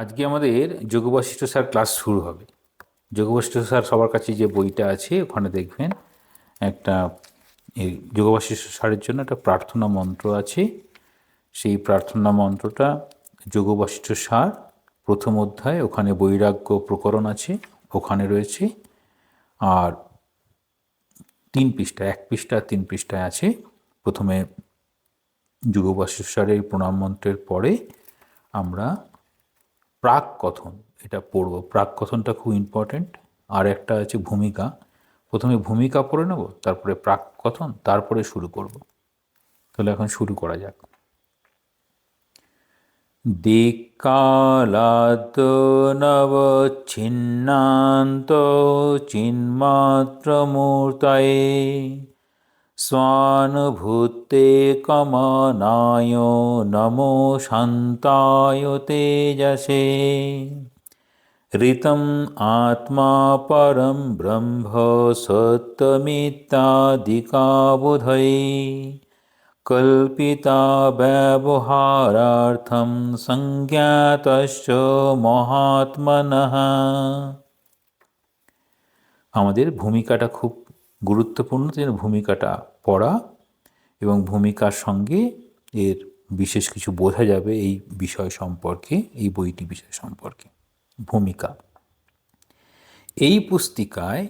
আজকে আমাদের যোগবাশিষ্ঠ sir class শুরু হবে। যোগবাশিষ্ঠ স্যার সবার কাছে যে বইটা আছে, ওখানে দেখবেন একটা যোগবাশিষ্ঠ স্যারের জন্য একটা প্রার্থনা মন্ত্র আছে। সেই প্রার্থনা মন্ত্রটা যোগবাশিষ্ঠ সার প্রথম অধ্যায়, ওখানে বৈরাগ্য প্রকরণ আছে, ওখানে রয়েছে। আর তিন পৃষ্ঠা, এক পৃষ্ঠা, তিন পৃষ্ঠায় আছে। প্রথমে যুগবাশিষ্ঠ সারের প্রণাম মন্ত্রের পরে আমরা প্রাক কথন এটা পড়ব। প্রাক কথনটা খুব ইম্পর্ট্যান্ট আর একটা আছে ভূমিকা। প্রথমে ভূমিকা পড়ে নেব, তারপরে প্রাক কথন তারপরে শুরু করব। তাহলে এখন শুরু করা যাক। দিকালাত নবচ্ছিন্নান্ত চিন্মাত্রমূর্তয়ে स्वानुभूते कमनाय नमो शान्ताय तेजसे ऋतम् आत्मा परं ब्रह्म सत्तमित्यादिकाबुधये कल्पिता व्यवहारार्थं संज्ञातश्च মহাত্মনः আমাদের ভূমিকাটা খুব গুরুত্বপূর্ণ যেন ভূমিকাটা পড়া এবং ভূমিকার সঙ্গে এর বিশেষ কিছু বোঝা যাবে এই বিষয় সম্পর্কে, এই বইটি বিষয় সম্পর্কে। ভূমিকা। এই পুস্তিকায়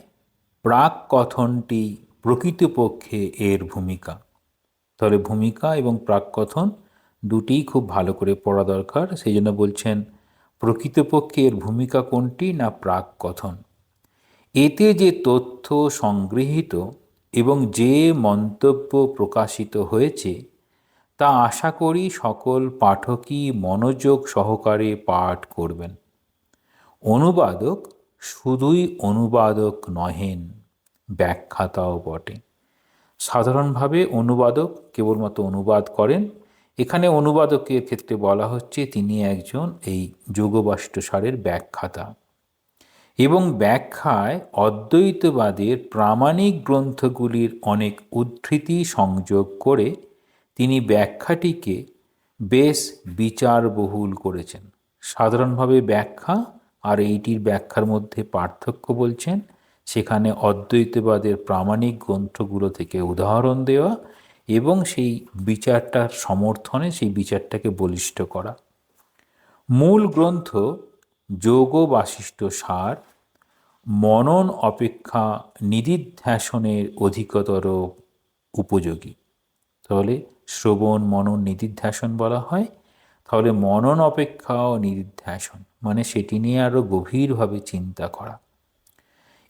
প্রাক কথনটি প্রকৃতপক্ষে এর ভূমিকা। তাহলে ভূমিকা এবং প্রাক কথন দুটিই খুব ভালো করে পড়া দরকার। সেই জন্য বলছেন, প্রকৃতপক্ষে এর ভূমিকা কোনটি না প্রাক কথন এতে যে তথ্য সংগৃহীত এবং যে মন্তব্য প্রকাশিত হয়েছে, তা আশা করি সকল পাঠকই মনোযোগ সহকারে পাঠ করবেন। অনুবাদক শুধুই অনুবাদক নহেন, ব্যাখ্যাতাও বটে। সাধারণভাবে অনুবাদক কেবলমাত্র অনুবাদ করেন। এখানে অনুবাদকের ক্ষেত্রে বলা হচ্ছে তিনি একজন এই যোগবাষ্ট সারের ব্যাখ্যাতা। এবং ব্যাখ্যায় অদ্বৈতবাদের প্রামাণিক গ্রন্থগুলির অনেক উদ্ধৃতি সংযোগ করে তিনি ব্যাখ্যাটিকে বেশ বিচারবহুল করেছেন। সাধারণভাবে ব্যাখ্যা আর এইটির ব্যাখ্যার মধ্যে পার্থক্য বলছেন, সেখানে অদ্বৈতবাদের প্রামাণিক গ্রন্থগুলো থেকে উদাহরণ দেওয়া এবং সেই বিচারটার সমর্থনে সেই বিচারটাকে বলিষ্ঠ করা। মূল গ্রন্থ যোগ বাশিষ্ঠ সার, মনন অপেক্ষা নিদিধ্যাসনের অধিকতর উপযোগী। তাহলে শ্রবণ, মনন নিদিধ্যাসন বলা হয়। তাহলে মনন অপেক্ষা ও নিদিধ্যাসন মানে সেটি নিয়ে আরও গভীরভাবে চিন্তা করা।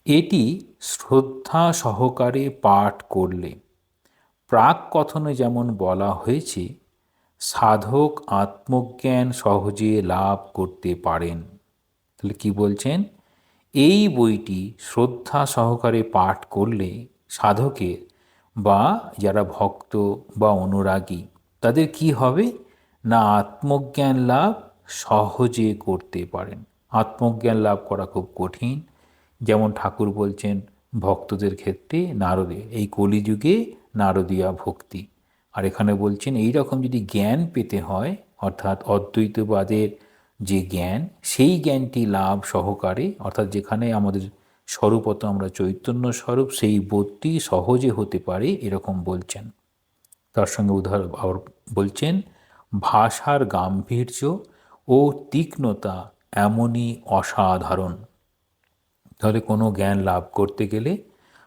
এটি শ্রদ্ধা সহকারে পাঠ করলে প্রাক কথনে যেমন বলা হয়েছে, সাধক আত্মজ্ঞান সহজে লাভ করতে পারেন। তাহলে কি বলছেন? এই বইটি শ্রদ্ধা সহকারে পাঠ করলে সাধকের বা যারা ভক্ত বা অনুরাগী, তাদের কি হবে? না আত্মজ্ঞান লাভ সহজে করতে পারেন। আত্মজ্ঞান লাভ করা খুব কঠিন। যেমন ঠাকুর বলছেন, ভক্তদের ক্ষেত্রে নারদে, এই কলিযুগে নারদীয়া ভক্তি। আর এখানে বলছেন এই রকম যদি জ্ঞান পেতে হয়, অর্থাৎ অদ্বৈতবাদের যে জ্ঞান, সেই জ্ঞানটি লাভ সহকারে, অর্থাৎ যেখানে আমাদের স্বরূপত আমরা চৈতন্য স্বরূপ, সেই বোধটি সহজে হতে পারে এরকম বলছেন। তার সঙ্গে উদাহরণ আবার বলছেন, ভাষার গাম্ভীর্য ও তীক্ষ্ণতা এমনই অসাধারণ। তাহলে কোনো জ্ঞান লাভ করতে গেলে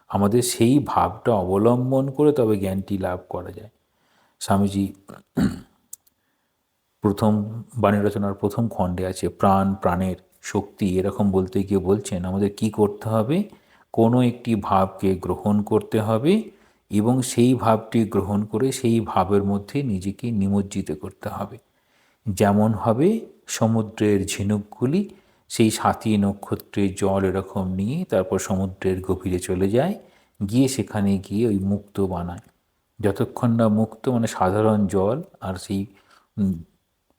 আমাদের সেই ভাবটা অবলম্বন করে তবে জ্ঞানটি লাভ করা যায়। স্বামীজি প্রথম বাণী রচনার প্রথম খণ্ডে আছে, প্রাণ, প্রাণের শক্তি এরকম বলতে গিয়ে বলছেন, আমাদের কি করতে হবে? কোনো একটি ভাবকে গ্রহণ করতে হবে এবং সেই ভাবটি গ্রহণ করে সেই ভাবের মধ্যে নিজেকে নিমজ্জিত করতে হবে। যেমন হবে সমুদ্রের ঝিনুকগুলি, সেই সাথী নক্ষত্রের জল এরকম নিয়ে তারপর সমুদ্রের গভীরে চলে যায়, গিয়ে সেখানে গিয়ে ওই মুক্ত বানায়। যতক্ষণ না মুক্ত মানে সাধারণ জল আর সেই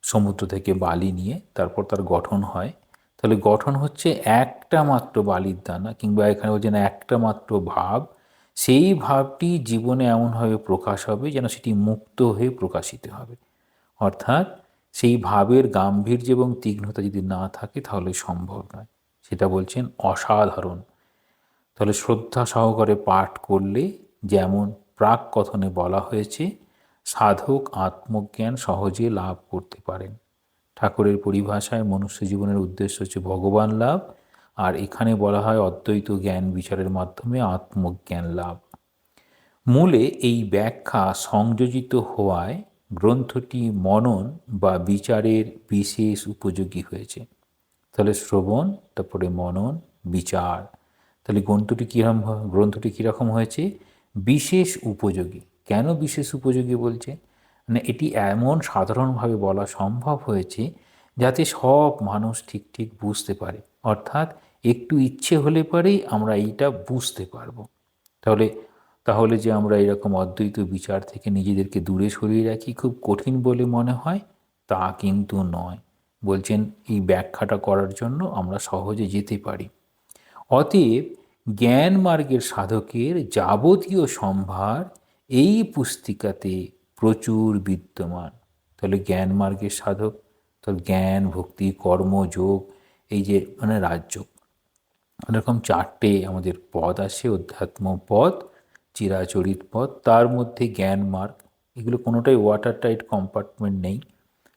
সমুদ্র থেকে বালি নিয়ে তারপর তার গঠন হয়। তাহলে গঠন হচ্ছে একটা মাত্র বালির দানা কিংবা এখানে বলছে না একটা মাত্র ভাব। সেই ভাবটি জীবনে এমনভাবে প্রকাশ হবে যেন সেটি মুক্ত হয়ে প্রকাশিত হবে। অর্থাৎ সেই ভাবের গাম্ভীর্য এবং তীক্ষ্ণতা যদি না থাকে তাহলে সম্ভব নয়। সেটা বলছেন অসাধারণ। তাহলে শ্রদ্ধা সহকারে পাঠ করলে যেমন প্রাক কথনে বলা হয়েছে সাধক আত্মজ্ঞান সহজে লাভ করতে পারেন। ঠাকুরের পরিভাষায় মনুষ্য জীবনের উদ্দেশ্য হচ্ছে ভগবান লাভ, আর এখানে বলা হয় অদ্বৈত জ্ঞান বিচারের মাধ্যমে আত্মজ্ঞান লাভ। মূলে এই ব্যাখ্যা সংযোজিত হওয়ায় গ্রন্থটি মনন বা বিচারের বিশেষ উপযোগী হয়েছে। তাহলে শ্রবণ, তারপরে মনন, বিচার। তাহলে গ্রন্থটি কীরকম গ্রন্থটি কীরকম হয়েছে? বিশেষ উপযোগী। কেন বিশেষ উপযোগী বলছে? মানে এটি এমন সাধারণভাবে বলা সম্ভব হয়েছে যাতে সব মানুষ ঠিক ঠিক বুঝতে পারে। অর্থাৎ একটু ইচ্ছে হলে পরেই আমরা এইটা বুঝতে পারব। তাহলে তাহলে যে আমরা এরকম অদ্বৈত বিচার থেকে নিজেদেরকে দূরে সরিয়ে রাখি খুব কঠিন বলে মনে হয়, তা কিন্তু নয়। বলছেন, এই ব্যাখ্যাটা করার জন্য আমরা সহজে যেতে পারি। অতএব জ্ঞান মার্গের সাধকের যাবতীয় সম্ভার এই পুস্তিকাতে প্রচুর বিদ্যমান। তাহলে জ্ঞান মার্গের সাধক, তাহলে জ্ঞান, ভক্তি, কর্ম, যোগ, এই যে মানে রাজ্য। এরকম চারটে আমাদের পদ আছে, অধ্যাত্ম পদ, চিরাচরিত পদ, তার মধ্যে জ্ঞান মার্গ। এগুলো কোনোটাই ওয়াটার টাইট কম্পার্টমেন্ট নেই।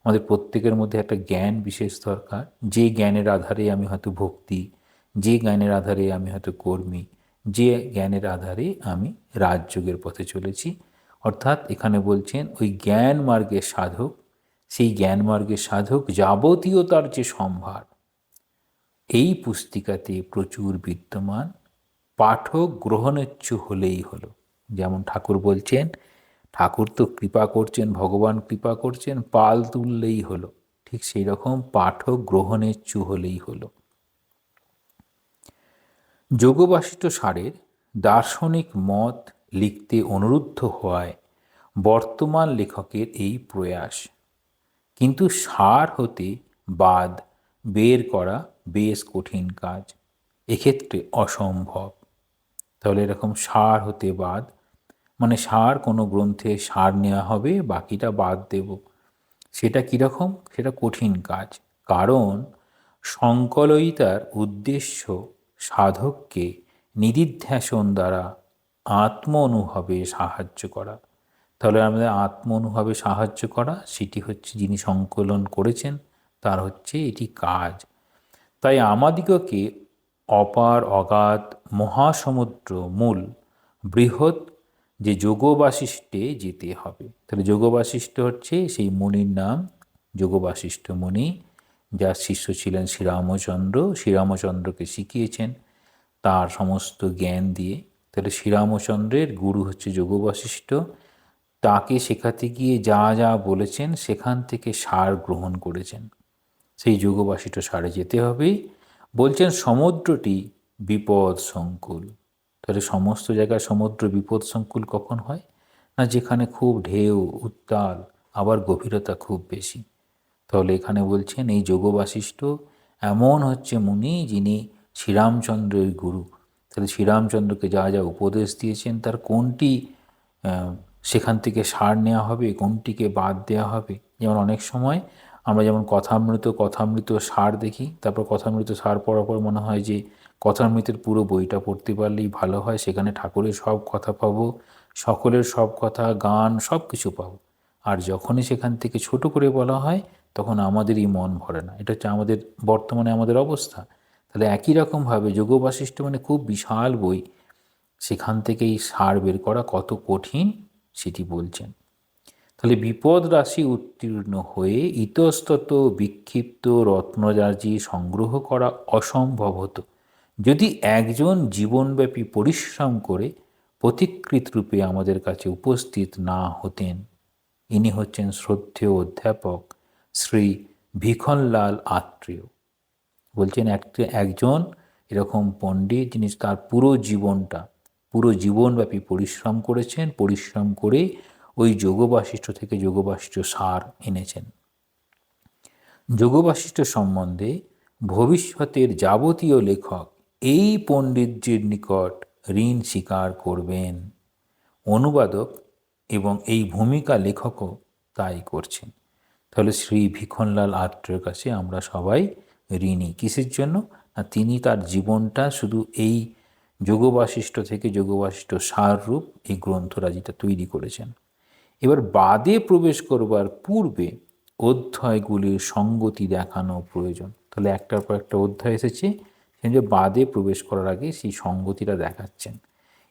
আমাদের প্রত্যেকের মধ্যে একটা জ্ঞান বিশেষ দরকার। যে জ্ঞানের আধারে আমি হয়তো ভক্তি, যে জ্ঞানের আধারে আমি হয়তো কর্মী যে জ্ঞানের আধারে আমি রাজযোগের পথে চলেছি। অর্থাৎ এখানে বলছেন, ওই জ্ঞান মার্গের সাধক, সেই জ্ঞান মার্গের সাধক যাবতীয় তার যে সম্ভার, এই পুস্তিকাতে প্রচুর বিদ্যমান, পাঠক গ্রহণেচ্ছু হলেই হলো। যেমন ঠাকুর বলছেন, ঠাকুর তো কৃপা করছেন, ভগবান কৃপা করছেন, পাল তুললেই হলো। ঠিক সেই রকম পাঠক গ্রহণেচ্ছু হলেই হলো। যোগবাসিত সারের দার্শনিক মত লিখতে অনুরুদ্ধ হওয়ায় বর্তমান লেখকের এই প্রয়াস। কিন্তু সার হতে বাদ বের করা বেশ কঠিন কাজ, এক্ষেত্রে অসম্ভব। তাহলে এরকম সার হতে বাদ মানে সার কোনো গ্রন্থে সার নেওয়া হবে, বাকিটা বাদ দেব, সেটা কীরকম? সেটা কঠিন কাজ। কারণ সংকলয়িতার উদ্দেশ্য সাধককে নিদিধ্যাসন দ্বারা আত্ম অনুভবে সাহায্য করা। তাহলে আমাদের আত্ম অনুভবে সাহায্য করা, সেটি হচ্ছে যিনি সংকলন করেছেন, তার হচ্ছে এটি কাজ। তাই আমাদিগকে অপার অগাধ মহাসমুদ্র মূল বৃহৎ যে যোগবাশিষ্টে যেতে হবে। তাহলে যোগবাশিষ্ঠ হচ্ছে সেই মুনির নাম যোগবাশিষ্ঠ মুনি যার শিষ্য ছিলেন শ্রীরামচন্দ্র, শ্রীরামচন্দ্রকে শিখিয়েছেন তার সমস্ত জ্ঞান দিয়ে। তাহলে শ্রীরামচন্দ্রের গুরু হচ্ছে যোগবাশিষ্ঠ। তাকে শেখাতে গিয়ে যা যা বলেছেন সেখান থেকে সার গ্রহণ করেছেন। সেই যোগবাসিত সারে যেতে হবে। বলছেন, সমুদ্রটি বিপদ সংকুল। তাহলে সমস্ত জায়গায় সমুদ্র বিপদ সংকুল কখন হয়? না যেখানে খুব ঢেউ, উত্তাল, আবার গভীরতা খুব বেশি। তাহলে এখানে বলছেন, এই যোগবাশিষ্ঠ এমন হচ্ছে মুনি যিনি শ্রীরামচন্দ্রের গুরু। তাহলে শ্রীরামচন্দ্রকে যা যা উপদেশ দিয়েছেন, তার কোনটি সেখান থেকে সার নেওয়া হবে, কোনটিকে বাদ দেওয়া হবে? যেমন অনেক সময় আমরা যেমন কথামৃত কথামৃত সার দেখি, তারপর কথামৃত সার পড়ার পর মনে হয় যে কথামৃতের পুরো বইটা পড়তে পারলেই ভালো হয়, সেখানে ঠাকুরের সব কথা পাবো, সকলের সব কথা, গান সব কিছু পাবো। আর যখনই সেখান থেকে ছোট করে বলা হয় তখন আমাদেরই মন ভরে না। এটা হচ্ছে আমাদের, বর্তমানে আমাদের অবস্থা। তাহলে একই রকমভাবে যোগ বাশিষ্ঠ মানে খুব বিশাল বই। সেখান থেকেই সার বের করা কত কঠিন সেটি বলছেন। তাহলে বিপদ রাশি উত্তীর্ণ হয়ে ইতস্তত বিক্ষিপ্ত রত্নজার্জি সংগ্রহ করা অসম্ভব হতো। যদি একজন জীবনব্যাপী পরিশ্রম করে প্রতিকৃত রূপে আমাদের কাছে উপস্থিত না হতেন। ইনি হচ্ছেন শ্রদ্ধেয় অধ্যাপক শ্রী ভিখনলাল আত্রেয়। বলছেন একজন এরকম পণ্ডিত যিনি তার পুরো জীবনটা, পুরো জীবনব্যাপী পরিশ্রম করেছেন, পরিশ্রম করে ওই যোগবাশিষ্ঠ থেকে যোগবাশিষ্ঠ সার এনেছেন। যোগবাশিষ্ঠ সম্বন্ধে ভবিষ্যতের যাবতীয় লেখক এই পণ্ডিতজির নিকট ঋণ স্বীকার করবেন। অনুবাদক এবং এই ভূমিকা লেখকও তাই করছেন। তাহলে শ্রী ভিখনলাল আত্রের কাছে আমরা সবাই ঋণী। কিসের জন্য? না, তিনি তার জীবনটা শুধু এই যোগবাশিষ্ঠ থেকে যোগবাশিষ্ট সাররূপ এই গ্রন্থরাজিটা তৈরি করেছেন। এবার বাদে প্রবেশ করবার পূর্বে অধ্যায়গুলির সঙ্গতি দেখানো প্রয়োজন। তাহলে একটার পর একটা অধ্যায় এসেছে যে বাদে প্রবেশ করার আগে সেই সঙ্গতিটা দেখাচ্ছেন।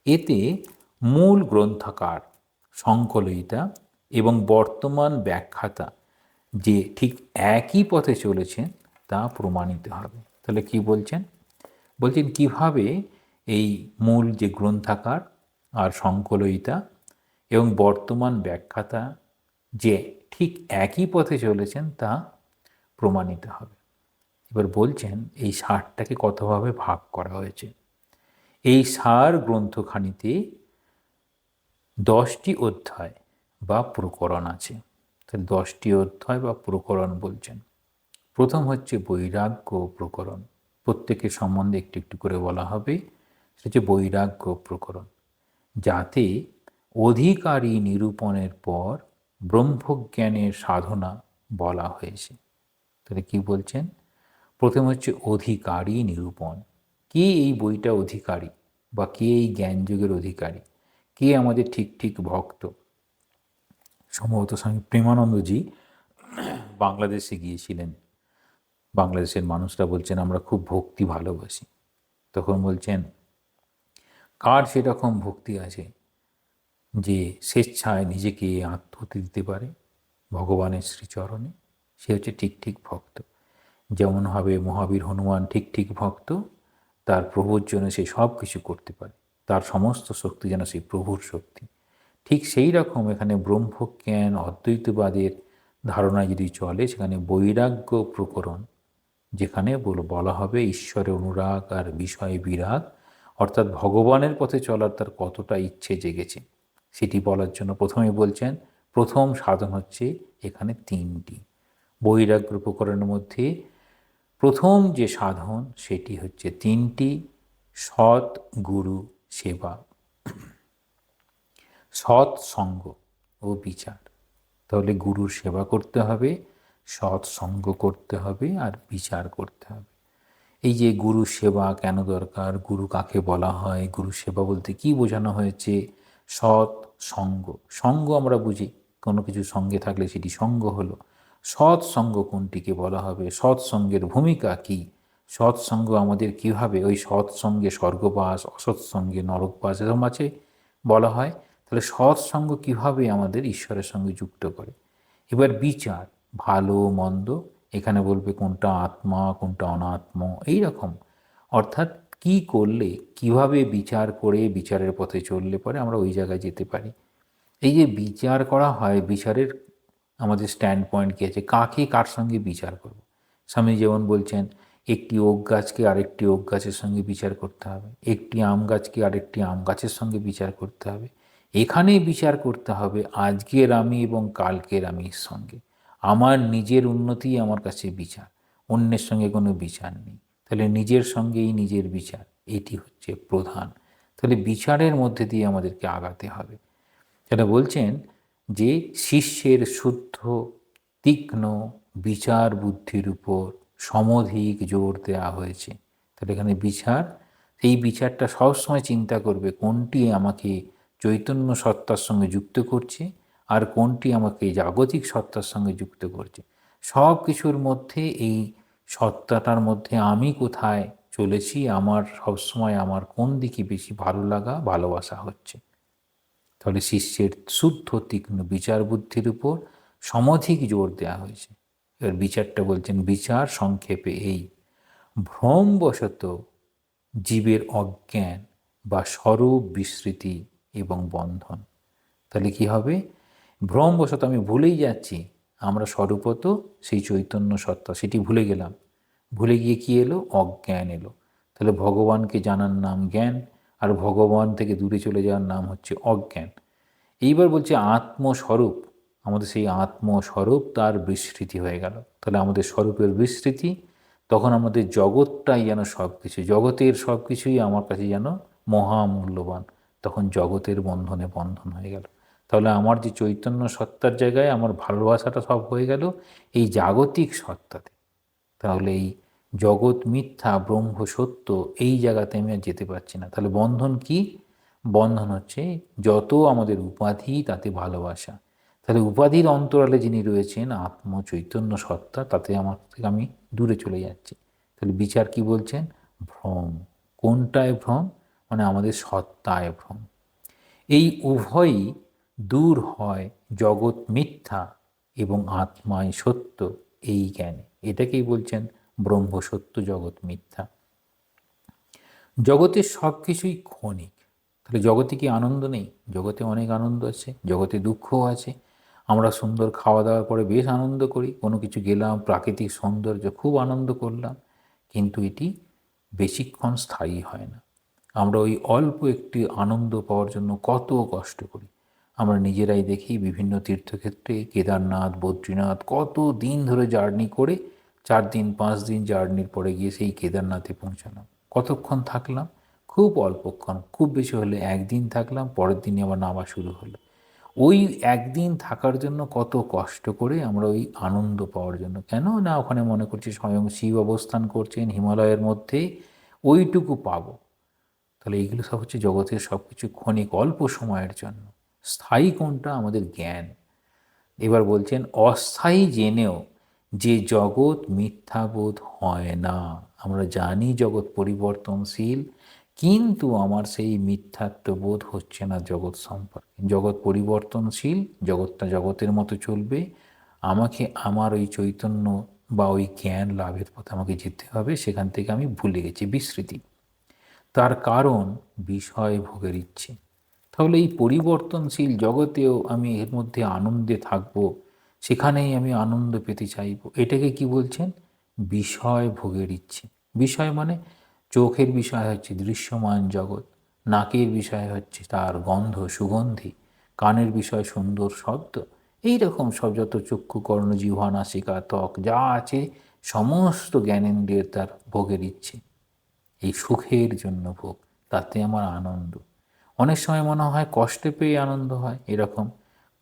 এতে মূল গ্রন্থাকার, সংকলয়িতা এবং বর্তমান ব্যাখ্যাতা যে ঠিক একই পথে চলেছেন, তা প্রমাণিত হবে। তাহলে কি বলছেন? বলছেন, কীভাবে এই মূল যে গ্রন্থাকার আর সংকলয়িতা এবং বর্তমান ব্যাখ্যাতা যে ঠিক একই পথে চলেছেন, তা প্রমাণিত হবে। এবার বলছেন, এই সারটাকে কতভাবে ভাগ করা হয়েছে? এই সার গ্রন্থখানিতে দশটি অধ্যায় বা প্রকরণ আছে। তাহলে দশটি অধ্যায় বা প্রকরণ বলছেন। প্রথম হচ্ছে বৈরাগ্য প্রকরণ। প্রত্যেকের সম্বন্ধে একটু একটু করে বলা হবে। সেটা হচ্ছে বৈরাগ্য প্রকরণ। যাতে অধিকারী নিরূপণের পর ব্রহ্মজ্ঞানের সাধনা বলা হয়েছে। তাহলে কি বলছেন? প্রথম হচ্ছে অধিকারী নিরূপণ। কে এই বইটা অধিকারী বা কে এই জ্ঞানযুগের অধিকারী? কে আমাদের ঠিক ঠিক ভক্ত? সম্ভবত স্বামী প্রেমানন্দজি বাংলাদেশে গিয়েছিলেন। বাংলাদেশের মানুষরা বলছেন, আমরা খুব ভক্তি ভালোবাসি। তখন বলছেন, কার সেরকম ভক্তি আছে যে স্বেচ্ছায় নিজেকে আত্মহতি দিতে পারে ভগবানের শ্রীচরণে? সে হচ্ছে ঠিক ঠিক ভক্ত। যেমন হবে মহাবীর হনুমান ঠিক ঠিক ভক্ত, তার প্রভুর জন্য সে সব কিছু করতে পারে। তার সমস্ত শক্তি যেন সেই প্রভুর শক্তি। ঠিক সেই রকম এখানে ব্রহ্মজ্ঞান, অদ্বৈতবাদের ধারণায় যদি চলে, সেখানে বৈরাগ্য প্রকরণ, যেখানে বলা হবে ঈশ্বরের অনুরাগ আর বিষয় বিরাগ, অর্থাৎ ভগবানের পথে চলার তার কতটা ইচ্ছে জেগেছে, সেটি বলার জন্য প্রথমে বলছেন, প্রথম সাধন হচ্ছে এখানে তিনটি। বৈরাগ্য প্রকরণের মধ্যে প্রথম যে সাধন, সেটি হচ্ছে তিনটি, সৎ গুরু সেবা। সৎ সঙ্গ ও বিচার। তাহলে গুরুর সেবা করতে হবে, সৎ সঙ্গ করতে হবে আর বিচার করতে হবে। এই যে গুরু সেবা কেন দরকার, গুরু কাকে বলা হয় গুরু সেবা বলতে কি বোঝানো হয়েছে? সৎ সঙ্গ। সঙ্গ আমরা বুঝি, কোনো কিছু সঙ্গে থাকলে সেটি সঙ্গ হলো। সৎসঙ্গ কোনটিকে বলা হবে? সৎসঙ্গের ভূমিকা কি? সৎসঙ্গ আমাদের কীভাবে? ওই সৎসঙ্গে স্বর্গবাস অসৎসঙ্গে নরকবাস এরকম আছে বলা হয়। তাহলে সৎসঙ্গ কীভাবে আমাদের ঈশ্বরের সঙ্গে যুক্ত করে? এবার বিচার, ভালো, মন্দ, এখানে বলবে কোনটা আত্মা, কোনটা অনাত্ম এই রকম অর্থাৎ কি করলে, কীভাবে বিচার করে, বিচারের পথে চললে পরে আমরা ওই জায়গায় যেতে পারি। এই যে বিচার করা হয়, বিচারের আমাদের স্ট্যান্ড পয়েন্ট কী আছে? কাকে কার সঙ্গে বিচার করব? স্বামী যেমন বলছেন, একটি ওক গাছকে আরেকটি ওক গাছের সঙ্গে বিচার করতে হবে। একটি আম গাছকে আরেকটি আম গাছের সঙ্গে বিচার করতে হবে। এখানে বিচার করতে হবে, আজকের আমি এবং কালকের আমির সঙ্গে। আমার নিজের উন্নতি আমার কাছে বিচার, অন্যের সঙ্গে কোনো বিচার নেই। তাহলে নিজের সঙ্গেই নিজের বিচার, এটি হচ্ছে প্রধান। তাহলে বিচারের মধ্যে দিয়ে আমাদেরকে আগাতে হবে। যেটা বলছেন যে শিষ্যের শুদ্ধ, তীক্ষ্ণ বিচার বুদ্ধির উপর সমধিক জোর দেওয়া হয়েছে। তাহলে এখানে বিচার, এই বিচারটা সবসময় চিন্তা করবে, কোনটি আমাকে চৈতন্য সত্তার সঙ্গে যুক্ত করছে আর কোনটি আমাকে জাগতিক সত্তার সঙ্গে যুক্ত করছে? সব কিছুর মধ্যে এই সত্তাটার মধ্যে আমি কোথায় চলেছি? আমার সবসময় আমার কোন দিকে বেশি ভালো লাগা, ভালোবাসা হচ্ছে? তাহলে শিষ্যের শুদ্ধ, তীক্ষ্ণ বিচার বুদ্ধির উপর সমধিক জোর দেওয়া হয়েছে। এবার বিচারটা বলছেন, বিচার সংক্ষেপে এই ভ্রমবশত জীবের অজ্ঞান বা স্বরূপ বিস্মৃতি এবং বন্ধন। তাহলে কি হবে? ভ্রমবশত আমি ভুলেই যাচ্ছি। আমরা স্বরূপত সেই চৈতন্য সত্তা, সেটি ভুলে গেলাম। ভুলে গিয়ে কি এলো? অজ্ঞান এলো। তাহলে ভগবানকে জানার নাম জ্ঞান, আর ভগবান থেকে দূরে চলে যাওয়ার নাম হচ্ছে অজ্ঞান। এইবার বলছে আত্মস্বরূপ। আমাদের সেই আত্মস্বরূপ তার বিস্মৃতি হয়ে গেল। তাহলে আমাদের স্বরূপের বিস্মৃতি তখন আমাদের জগৎটাই যেন সব কিছু জগতের সব কিছুই আমার কাছে যেন মহামূল্যবান। তখন জগতের বন্ধনে বন্ধন হয়ে গেল। তাহলে আমার যে চৈতন্য সত্তার জায়গায় আমার ভালোবাসাটা সব হয়ে গেল, এই জাগতিক সত্তাতে। তাহলে এই জগৎ মিথ্যা, ব্রহ্ম, সত্য এই জায়গাতে আমি আর যেতে পারছি না। তাহলে বন্ধন কি? বন্ধন হচ্ছে যত আমাদের উপাধি তাতে ভালোবাসা। তাহলে উপাধির অন্তরালে যিনি রয়েছেন আত্ম চৈতন্য সত্তা, তাতে আমার থেকে আমি দূরে চলে যাচ্ছি। তাহলে বিচার কি বলছেন? ভ্রম। কোনটায় ভ্রম? মানে আমাদের সত্তায় ভ্রম এই উভয়ই দূর হয় জগৎ মিথ্যা এবং আত্মায় সত্য এই জ্ঞানে। এটাকেই বলছেন ব্রহ্ম সত্য জগৎ মিথ্যা। জগতের সব কিছুই ক্ষণিক। তাহলে জগতে কি আনন্দ নেই? জগতে অনেক আনন্দ আছে, জগতে দুঃখও আছে। আমরা সুন্দর খাওয়া দাওয়ার পরে বেশ আনন্দ করি। কোনো কিছু গেলাম, প্রাকৃতিক সৌন্দর্য খুব আনন্দ করলাম। কিন্তু এটি বেশিক্ষণ স্থায়ী হয় না। আমরা ওই অল্প একটি আনন্দ পাওয়ার জন্য কত কষ্ট করি। আমরা নিজেরাই দেখি বিভিন্ন তীর্থক্ষেত্রে কেদারনাথ, বদ্রীনাথ কত দিন ধরে জার্নি করে চার দিন, পাঁচ দিন জার্নির পরে গিয়ে সেই কেদারনাথে পৌঁছালাম। কতক্ষণ থাকলাম? খুব অল্পক্ষণ খুব বেশি হলে একদিন থাকলাম, পরের দিনই আবার নামা শুরু হলো। ওই একদিন থাকার জন্য কত কষ্ট করে আমরা ওই আনন্দ পাওয়ার জন্য, কেন না ওখানে মনে করছি স্বয়ং শিব অবস্থান করছেন হিমালয়ের মধ্যে, ওইটুকু পাবো। তাহলে এইগুলো সব হচ্ছে জগতের সব কিছু ক্ষণিক, অল্প সময়ের জন্য। স্থায়ী কোনটা? আমাদের জ্ঞান। এবার বলছেন, অস্থায়ী জেনেও যে জগৎ মিথ্যাবোধ হয় না। আমরা জানি জগৎ পরিবর্তনশীল, কিন্তু আমার সেই মিথ্যাত্ববোধ হচ্ছে না জগৎ সম্পর্কে। জগৎ পরিবর্তনশীল, জগৎটা জগতের মতো চলবে। আমাকে আমার ওই চৈতন্য বা ওই জ্ঞান লাভের পথে আমাকে যেতে হবে, সেখান থেকে আমি ভুলে গেছি, বিস্মৃতি। তার কারণ বিষয় ভোগের ইচ্ছে। তাহলে এই পরিবর্তনশীল জগতেও আমি এর মধ্যে আনন্দে থাকব, সেখানেই আমি আনন্দ পেতে চাইব। এটাকে কি বলছেন? বিষয় ভোগের ইচ্ছে। বিষয় মানে চোখের বিষয় হচ্ছে দৃশ্যমান জগৎ, নাকের বিষয় হচ্ছে তার গন্ধ, সুগন্ধি, কানের বিষয় সুন্দর শব্দ। এই রকম সব যত চক্ষু, কর্ণ, জিহ্বা ত্বক যা আছে, সমস্ত জ্ঞানেন্দ্রিয়ের তার ভোগের ইচ্ছে। এই সুখের জন্য ভোগ, তাতে আমার আনন্দ। অনেক সময় মনে হয় কষ্টে পেয়ে আনন্দ হয়, এরকম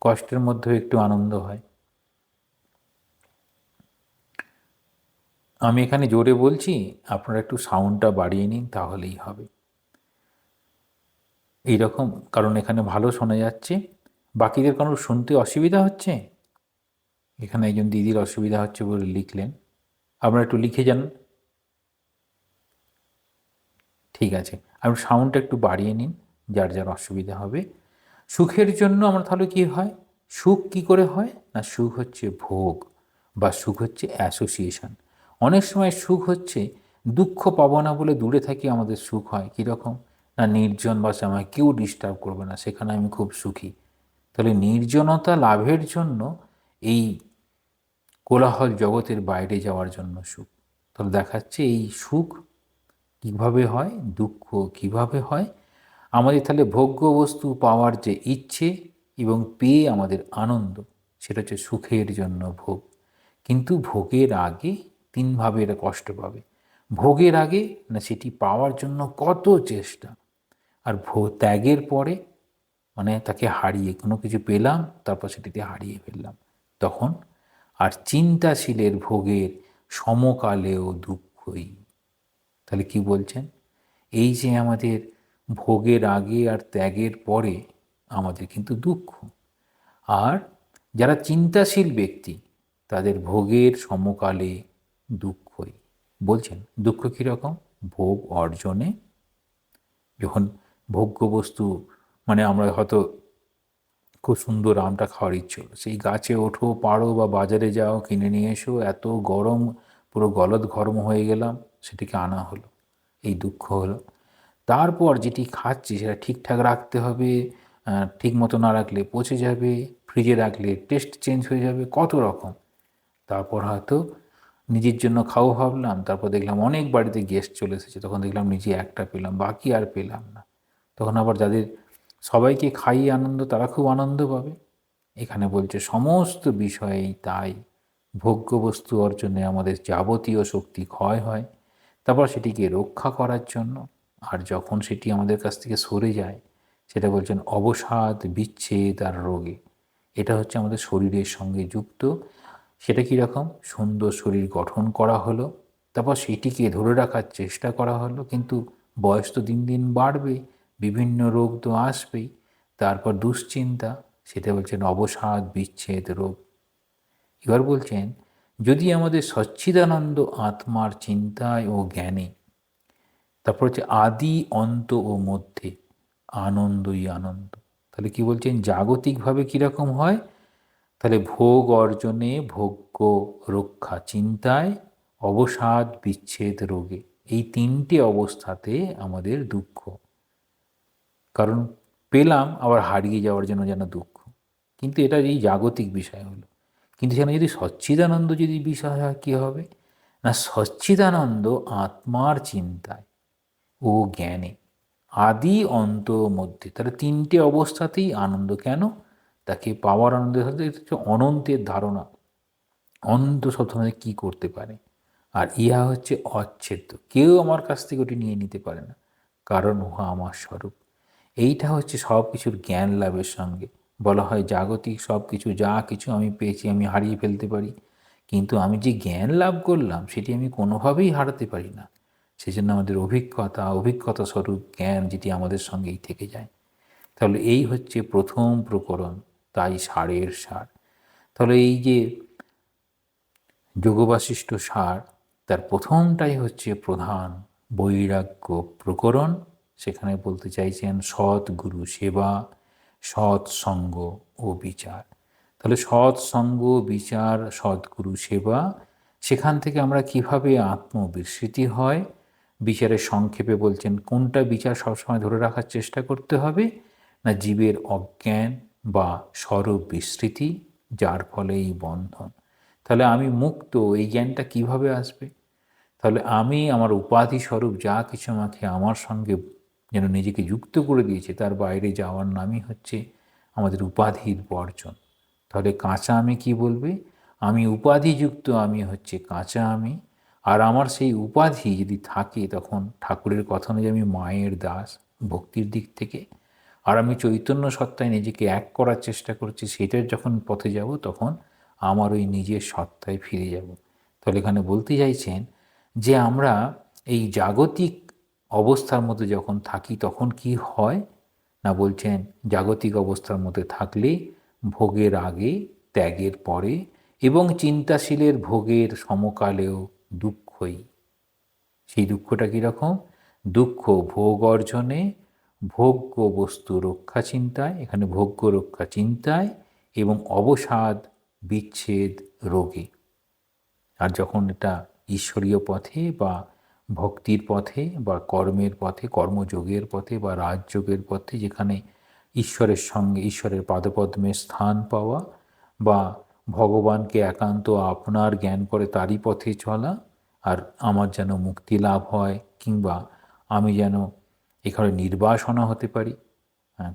কষ্টের মধ্যেও একটু আনন্দ হয়। আমি এখানে জোরে বলছি, আপনারা একটু সাউন্ডটা বাড়িয়ে নিন, তাহলেই হবে। এই রকম কারণ এখানে ভালো শোনা যাচ্ছে। বাকিদের কোনো শুনতে অসুবিধা হচ্ছে? এখানে একজন দিদির অসুবিধা হচ্ছে বলে লিখলেন। আপনারা একটু লিখে যান। ঠিক আছে। আপনি সাউন্ডটা একটু বাড়িয়ে নিন, যার যার অসুবিধা হবে। সুখের জন্য আমরা তাহলে কী হয়? সুখ কি করে হয়? না, সুখ হচ্ছে ভোগ বা সুখ হচ্ছে অ্যাসোসিয়েশন অনেক সময় সুখ হচ্ছে দুঃখ পাবো না বলে দূরে থাকি আমাদের সুখ হয়, কীরকম? না, নির্জন বাসে আমায় কেউ ডিস্টার্ব করবে না, সেখানে আমি খুব সুখী। তাহলে নির্জনতা লাভের জন্য এই কোলাহল জগতের বাইরে যাওয়ার জন্য সুখ। তাহলে দেখাচ্ছে এই সুখ কীভাবে হয়, দুঃখ কীভাবে হয়, আমাদের তাহলে ভোগ্য বস্তু পাওয়ার যে ইচ্ছে এবং পেয়ে আমাদের আনন্দ, সেটা হচ্ছে সুখের জন্য ভোগ। কিন্তু ভোগের আগে তিনভাবে এরা কষ্ট পাবে। ভোগের আগে না সেটি পাওয়ার জন্য কত চেষ্টা। আর ভো, ত্যাগের পরে মানে তাকে হারিয়ে কোনো কিছু পেলাম, তারপর সেটিতে হারিয়ে ফেললাম। তখন আর চিন্তাশীলের ভোগের সমকালেও দুঃখই। তাহলে কি বলছেন? এই যে আমাদের ভোগের আগে আর ত্যাগের পরে আমাদের কিন্তু দুঃখ। আর যারা চিন্তাশীল ব্যক্তি, তাদের ভোগের সমকালে দুঃখই। বলছেন, দুঃখ কীরকম ভোগ অর্জনে। যখন ভোগ্য বস্তু মানে আমরা হয়তো খুব সুন্দর আমটা খাওয়ার ইচ্ছে হলো, সেই গাছে ওঠো, পারো বা বাজারে যাও, কিনে নিয়ে এসো, এত গরম, পুরো গলদ ঘরম হয়ে গেলাম। সেটিকে আনা হলো। এই দুঃখ হলো। তারপর যেটি খাচ্ছি সেটা ঠিকঠাক রাখতে হবে ঠিক মতো না রাখলে পচে যাবে ফ্রিজে রাখলে টেস্ট চেঞ্জ হয়ে যাবে, কত রকম। তারপর হয়তো নিজের জন্য খাও ভাবলাম, তারপর দেখলাম অনেক বাড়িতে গেস্ট চলে এসেছে, তখন দেখলাম নিজে একটা পেলাম, বাকি আর পেলাম না। তখন আবার যাদের সবাইকে খাইয়ে আনন্দ, তারা খুব আনন্দ পাবে। এখানে বলছে, সমস্ত বিষয়েই তাই। ভোগ্য বস্তু অর্জনে আমাদের যাবতীয় শক্তি ক্ষয় হয়। তারপর সেটিকে রক্ষা করার জন্য, আর যখন সেটি আমাদের কাছ থেকে সরে যায়, সেটা বলছেন অবসাদ, বিচ্ছেদ আর রোগে। এটা হচ্ছে আমাদের শরীরের সঙ্গে যুক্ত। সেটা কীরকম? সুন্দর শরীর গঠন করা হলো, তারপর সেটিকে ধরে রাখার চেষ্টা করা হলো, কিন্তু বয়স তো দিন দিন বাড়বে, বিভিন্ন রোগ তো আসবেই। তারপর দুশ্চিন্তা, সেটা বলছেন অবসাদ, বিচ্ছেদ, রোগ। এবার বলছেন যদি আমাদের সচ্ছিদানন্দ আত্মার চিন্তায় ও জ্ঞানে, তারপর হচ্ছে আদি অন্ত ও মধ্যে আনন্দই আনন্দ। তাহলে কি বলছেন? জাগতিকভাবে কীরকম হয়? তাহলে ভোগ অর্জনে, ভোগ্য রক্ষা চিন্তায়, অবসাদ বিচ্ছেদ রোগে। এই তিনটে অবস্থাতে আমাদের দুঃখ। কারণ পেলাম, আবার হারিয়ে যাওয়ার জন্য যেন দুঃখ। কিন্তু এটা এই জাগতিক বিষয় হলো। কিন্তু সেখানে যদি সচ্চিদানন্দ যদি বিষয় হয়, কী হবে? না, সচ্চিদানন্দ আত্মার চিন্তায় ও জ্ঞানে আদি অন্ত মধ্যে, তাহলে তিনটে অবস্থাতেই আনন্দ কেন? তাকে পাওয়ার আনন্দের সাথে হচ্ছে অনন্তের ধারণা। অনন্ত সব ধরনের কী করতে পারে? আর ইহা হচ্ছে অচ্ছেদ্য। কেউ আমার কাছ থেকে ওটি নিয়ে নিতে পারে না। কারণ উহা আমার স্বরূপ। এইটা হচ্ছে সব কিছুর জ্ঞান লাভের সঙ্গে। বলা হয় জাগতিক সব কিছু যা কিছু আমি পেয়েছি আমি হারিয়ে ফেলতে পারি। কিন্তু আমি যে জ্ঞান লাভ করলাম, সেটি আমি কোনোভাবেই হারাতে পারি না। সেজন্য আমাদের অভিজ্ঞতা অভিজ্ঞতা স্বরূপ জ্ঞান যেটি আমাদের সঙ্গেই থেকে যায়। তাহলে এই হচ্ছে প্রথম প্রকরণ, তাই সারের সার। তাহলে এই যে যোগবাশিষ্ট সার, তার প্রথমটাই হচ্ছে প্রধান বৈরাগ্য প্রকরণ। সেখানে বলতে চাইছেন সৎ গুরু সেবা সৎসঙ্গ ও বিচার। তাহলে সৎসঙ্গ, বিচার সৎগুরু সেবা, সেখান থেকে আমরা কীভাবে আত্মবিস্মৃতি হয়? বিচারের সংক্ষেপে বলছেন, কোনটা বিচার সবসময় ধরে রাখার চেষ্টা করতে হবে? না জীবের অজ্ঞান বা স্বরূপ বিস্মৃতি, যার ফলে এই বন্ধন? তাহলে আমি মুক্ত, এই জ্ঞানটা কীভাবে আসবে? তাহলে আমি, আমার উপাধি স্বরূপ যা কিছু আমাকে আমার সঙ্গে যেন নিজেকে যুক্ত করে দিয়েছে, তার বাইরে যাওয়ার নামই হচ্ছে আমাদের উপাধির বর্জন। তাহলে কাঁচা আমি কি বলবে? আমি উপাধিযুক্ত আমি হচ্ছে কাঁচা আমি। আর আমার সেই উপাধি যদি থাকে তখন ঠাকুরের কথা অনুযায়ী আমি মায়ের দাস ভক্তির দিক থেকে। আর আমি চৈতন্য সত্তায় নিজেকে এক করার চেষ্টা করছি, সেটার যখন পথে যাব তখন আমার ওই নিজের সত্তায় ফিরে যাব। তাহলে এখানে বলতে চাইছেন যে আমরা এই জাগতিক অবস্থার মধ্যে যখন থাকি তখন কি হয়? না বলছেন, জাগতিক অবস্থার মধ্যে থাকলে ভোগের আগে, ত্যাগের পরে এবং চিন্তাশীলের ভোগের সমকালেও দুঃখই। সেই দুঃখটা কীরকম? দুঃখ ভোগ অর্জনে, ভোগ্য বস্তু রক্ষা চিন্তায়, এখানে ভোগ্য রক্ষা চিন্তায় এবং অবসাদ বিচ্ছেদ রোগে। আর যখন এটা ঈশ্বরীয় পথে বা ভক্তির পথে বা কর্মের পথে, কর্মযোগের পথে বা রাজযোগের পথে যেখানে ঈশ্বরের সঙ্গে, ঈশ্বরের পাদপদ্মে স্থান পাওয়া বা ভগবানকে একান্ত আপনার জ্ঞান করে তারই পথে চলা আর আমার যেন মুক্তি লাভ হয় কিংবা আমি যেন এখানে নির্বাসনা হতে পারি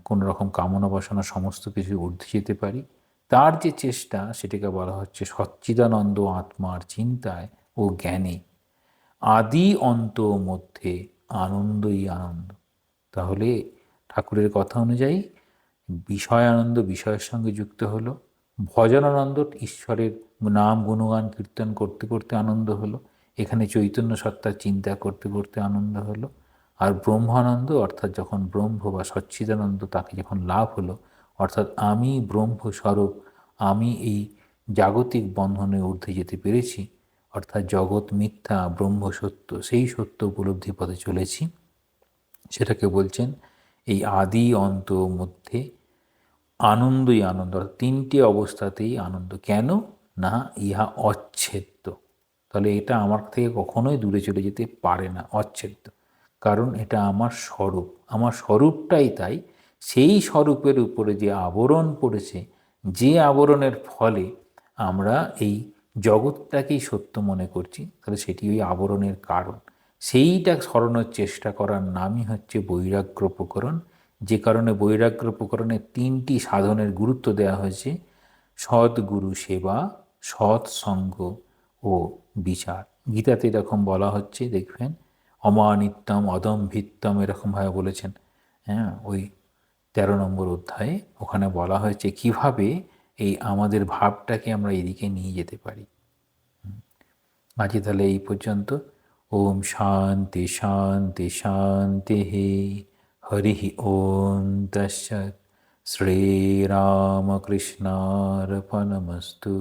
কোনো রকম কামনা বাসনা সমস্ত কিছু ঊর্ধ্বে যেতে পারি, তার যে চেষ্টা সেটাকে বলা হচ্ছে সচ্চিদানন্দ আত্মার চিন্তায় ও জ্ঞানে। আদি অন্ত মধ্যে আনন্দই আনন্দ। তাহলে ঠাকুরের কথা অনুযায়ী বিষয় আনন্দ বিষয়ের সঙ্গে যুক্ত হলো। ভজনানন্দ ঈশ্বরের নাম গুণগান কীর্তন করতে করতে আনন্দ হলো। এখানে চৈতন্য সত্তার চিন্তা করতে করতে আনন্দ হলো। আর ব্রহ্মানন্দ অর্থাৎ যখন ব্রহ্ম বা সচ্চিদানন্দ তাকে যখন লাভ হলো, অর্থাৎ আমি ব্রহ্মস্বরূপ, আমি এই জাগতিক বন্ধনে ঊর্ধ্বে যেতে পেরেছি অর্থাৎ জগৎ, মিথ্যা, ব্রহ্ম, সত্য, সেই সত্য উপলব্ধি পথে চলেছি। সেটাকে বলছেন এই আদি অন্ত মধ্যে আনন্দই আনন্দ, অর্থাৎ তিনটি অবস্থাতেই আনন্দ। কেন? না, ইহা অচ্ছেদ্য। তাহলে এটা আমার থেকে কখনোই দূরে চলে যেতে পারে না, অচ্ছেদ্য। কারণ এটা আমার স্বরূপ। আমার স্বরূপটাই তাই। সেই স্বরূপের উপরে যে আবরণ পড়েছে, যে আবরণের ফলে আমরা এই জগৎটাকেই সত্য মনে করছি, তাহলে সেটি ওই আবরণের কারণ। সেইটা সরানোর চেষ্টা করার নামই হচ্ছে বৈরাগ্য প্রকরণ। যে কারণে বৈরাগ্য প্রকরণে তিনটি সাধনের গুরুত্ব দেওয়া হয়েছে সৎগুরু সেবা, সৎসঙ্গ ও বিচার। গীতাতে এরকম বলা হচ্ছে, দেখবেন, অমানিত্যম অদম্ভিত্তম এরকমভাবে বলেছেন। হ্যাঁ ওই তেরো নম্বর অধ্যায়ে ওখানে বলা হয়েছে, কীভাবে এই আমাদের ভাবটাকে আমরা এদিকে নিয়ে যেতে পারি। আজকে তাহলে এই পর্যন্ত। ওম শান্তি শান্তি শান্তি হরি ওম তৎসৎ শ্রীরামকৃষ্ণার্পণমস্তু।